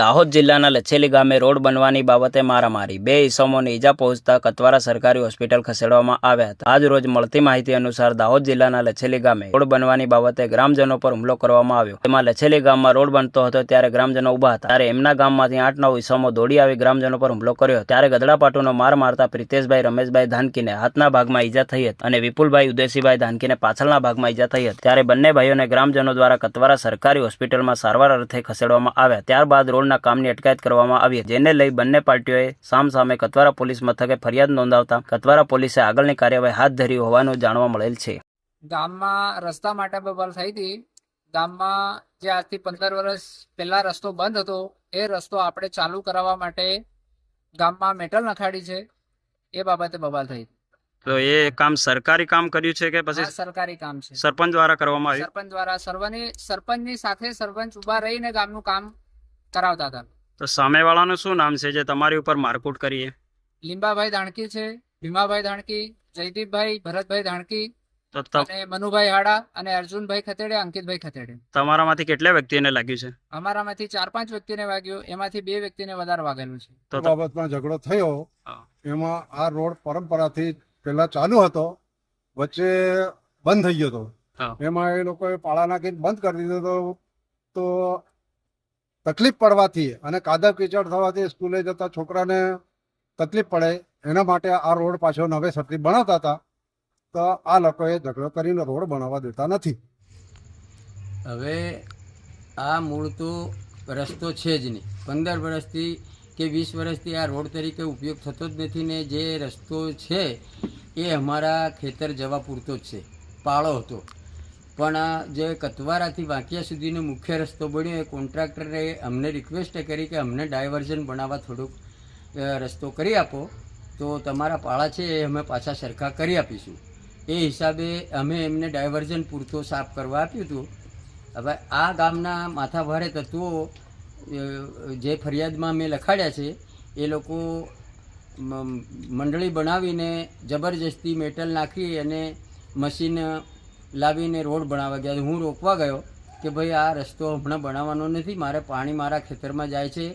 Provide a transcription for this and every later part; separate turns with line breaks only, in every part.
દાહોદ જિલ્લાના લછેલી ગામે રોડ બનવાની બાબતે મારામારી. બે ઇસમોને ઈજા પહોંચતા કતવારા સરકારી હોસ્પિટલ ખસેડવામાં આવ્યા હતા. આજ રોજ મળતી માહિતી અનુસાર દાહોદ જિલ્લાના લછેલી ગામે રોડ બનવાની બાબતે ગ્રામજનો પર હુમલો કરવામાં આવ્યો. તેમાં લછેલી ગામમાં રોડ બનતો હતો ત્યારે ગ્રામજનો ઊભા હતા. ત્યારે એમના ગામમાંથી આઠ નવ ઇસમો દોડી આવી ગ્રામજનો પર હુમલો કર્યો ત્યારે ગદડાપાટુનો માર મારતા પ્રિતેશભાઈ, રમેશભાઈ ધાનકીને હાથના ભાગમાં ઈજા થઈ હતી અને વિપુલભાઈ ઉદયસિંહભાઈ ધાનકીને પાછળના ભાગમાં ઈજા થઈ હતી. ત્યારે બંને ભાઈઓને ગ્રામજનો દ્વારા કતવારા સરકારી હોસ્પિટલમાં સારવાર અર્થે ખસેડવામાં આવ્યા. ત્યારબાદ રોડના કામની અટકાયત કરવામાં આવી જેને લઈ બંને પાર્ટીઓએ સામસામે કતવારા પોલીસ મથકે ફરિયાદ નોંધાવતા કતવારા પોલીસે આગળની કાર્યવાહી હાથ ધરી હોવાનું જાણવા મળેલ છે.
ગામમાં રસ્તા માટે બબાલ થઈ હતી. ગામમાં જે આજથી પંદર વર્ષ પહેલા રસ્તો બંધ હતો એ રસ્તો આપણે ચાલુ કરાવવા માટે ગામમાં મેટલ નખાડી છે. એ બાબતે બબાલ થઈ
તો એ કામ સરકારી કામ કર્યું છે કે
પછી સરકારી કામ છે.
સરપંચ દ્વારા કરવામાં આવ્યું?
સરપંચ દ્વારા. સર્વની સરપંચની સાથે સરપંચ ઊભા રહીને ગામનું કામ કરાવતા હતા.
તો સામેવાળાનું શું નામ છે જે તમારી ઉપર મારકૂટ કરીએ?
લીંબાભાઈ ધાણકી છે ભીમાભાઈ ધાણકી જયદીપભાઈ ભરતભાઈ ધાણકી અને મનુભાઈ હાડા અને અર્જુનભાઈ ખતેડે અંકિતભાઈ ખતેડે.
તમારામાંથી કેટલા વ્યક્તિને લાગ્યું છે?
અમારામાંથી ચાર પાંચ વ્યક્તિને વાગ્યું એમાંથી બે વ્યક્તિને વધારે વાગેલું છે.
તો
બાબતમાં ઝઘડો થયો. એમાં આ રોડ પરંપરાથી પહેલા ચાલુ હતો વચ્ચે બંધ થઈ ગયો હતો. એમાં એ લોકોએ પાળા નાખીને બંધ કરી દીધો હતો. તો તકલીફ પડવાથી અને કાદવ કીચડ થવાથી સ્કૂલે જતા છોકરાને તકલીફ પડે, એના માટે આ રોડ પાછો નવેસરથી બનાવતા હતા. તો આ લોકોએ ઝઘડો કરીને રોડ બનાવવા દેતા નથી.
હવે આ મૂળ તો રસ્તો છે જ નહીં. પંદર વર્ષથી કે વીસ વર્ષથી આ રોડ તરીકે ઉપયોગ થતો જ નથી ને જે રસ્તો છે એ અમારા ખેતર જવા પૂરતો જ છે. પાળો હતો. પણ જે કતવારાથી વાંકિયા સુધીનો મુખ્ય રસ્તો બન્યો, એ કોન્ટ્રાક્ટરે અમને રિક્વેસ્ટ કરી કે અમને ડાયવર્ઝન બનાવવા થોડુંક રસ્તો કરી આપો. તો તમારા પાળા છે એ અમે પાછા સરખા કરી આપીશું. એ હિસાબે અમે એમને ડાયવર્ઝન પૂરતો સાફ કરવા આપ્યું હતું. હવે આ ગામના માથાભારે તત્વો જે ફરિયાદમાં મેં લખાડ્યા છે, એ લોકો મંડળી બનાવીને જબરજસ્તી મેટલ નાખી અને મશીન લાવીને રોડ બનાવવા ગયા. હું રોકવા ગયો કે ભાઈ, આ રસ્તો હમણાં બનાવવાનો નથી. મારે પાણી મારા ખેતરમાં જાય છે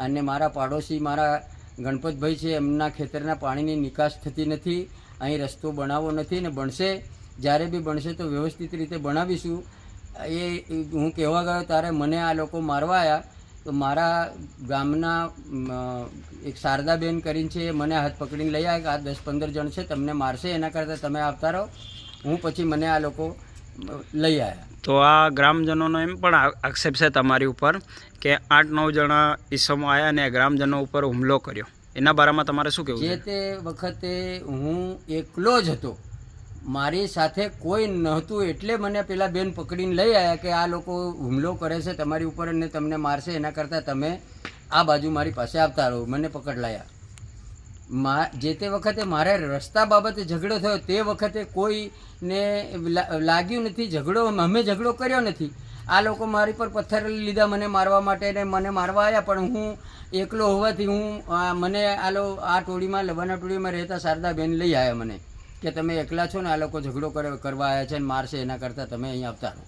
અને મારા પાડોશી, મારા ગણપતભાઈ છે, એમના ખેતરના પાણીની નિકાસ થતી નથી. અહીં રસ્તો બનાવવો નથી ને બનશે. જ્યારે બી બનશે તો વ્યવસ્થિત રીતે બનાવીશું. એ હું કહેવા ગયો ત્યારે મને આ લોકો મારવા આવ્યા તો મારા ગામના એક શારદાબેન કરીને છે મને હાથ પકડીને લઈ આવ્યા કે આ દસ પંદર જણ છે, તમને મારશે, એના કરતાં તમે આવતા રહો. હું પછી મને આ લોકો લઈ આવ્યા
તો આ ગ્રામજનોનો એમ પણ આક્ષેપ છે તમારી ઉપર કે આઠ નવ જણા ઈસમો આવ્યા અને ગ્રામજનો ઉપર હુમલો કર્યો. એના બારામાં તમારે શું કહેવું
જે તે વખતે હું એકલો જ હતો. મારી સાથે કોઈ નહોતું એટલે મને પેલા બેન પકડીને લઈ આવ્યા કે આ લોકો હુમલો કરે છે તમારી ઉપર અને તમને મારશે એના કરતાં તમે આ બાજુ મારી પાસે આવતા રહો. મને પકડ લાયા જે તે વખતે મારે રસ્તા બાબતે ઝઘડો થયો તે વખતે કોઈને લાગ્યું નથી ઝઘડો. અમે ઝઘડો કર્યો નથી. આ લોકો મારી પર પથ્થર લીધા મને મારવા માટે ને મને મારવા આવ્યા પણ હું એકલો હોવાથી હું મને આલો આ ટોળીમાં લવાના ટોળીમાં રહેતા શારદાબેન લઈ આવ્યા મને કે તમે એકલા છો ને આ લોકો ઝઘડો કરવા આવ્યા છે ને મારશે એના કરતાં તમે અહીં આવતા રહો.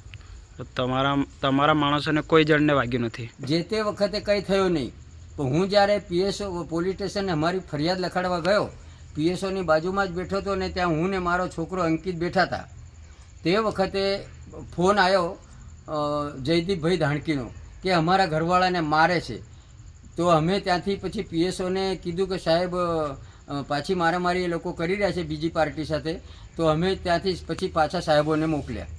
તો તમારા તમારા માણસોને કોઈ જણને વાગ્યું નથી.
જે તે વખતે કંઈ થયું નહીં. પણ હું જ્યારે પીએસઓ પોલીસ સ્ટેશને અમારી ફરિયાદ લખાડવા ગયો, પીએસઓની બાજુમાં જ બેઠો હતો ને ત્યાં હું ને મારો છોકરો અંકિત બેઠા હતા. તે વખતે ફોન આવ્યો જયદીપભાઈ ધાણકીનો, કે અમારા ઘરવાળાને મારે છે. તો અમે ત્યાંથી પછી પીએસઓને કીધું કે સાહેબ પાછી મારામારી એ લોકો કરી રહ્યા છે બીજી પાર્ટી સાથે, તો અમે ત્યાંથી પછી પાછા સાહેબોને મોકલ્યા.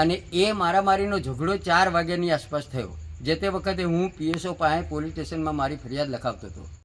અને એ મારામારીનો ઝઘડો ચાર વાગ્યાની આસપાસ થયો. જે તે વખતે હું પીએસઓ પાસે પોલીસ સ્ટેશનમાં મારી ફરિયાદ લખાવતો હતો.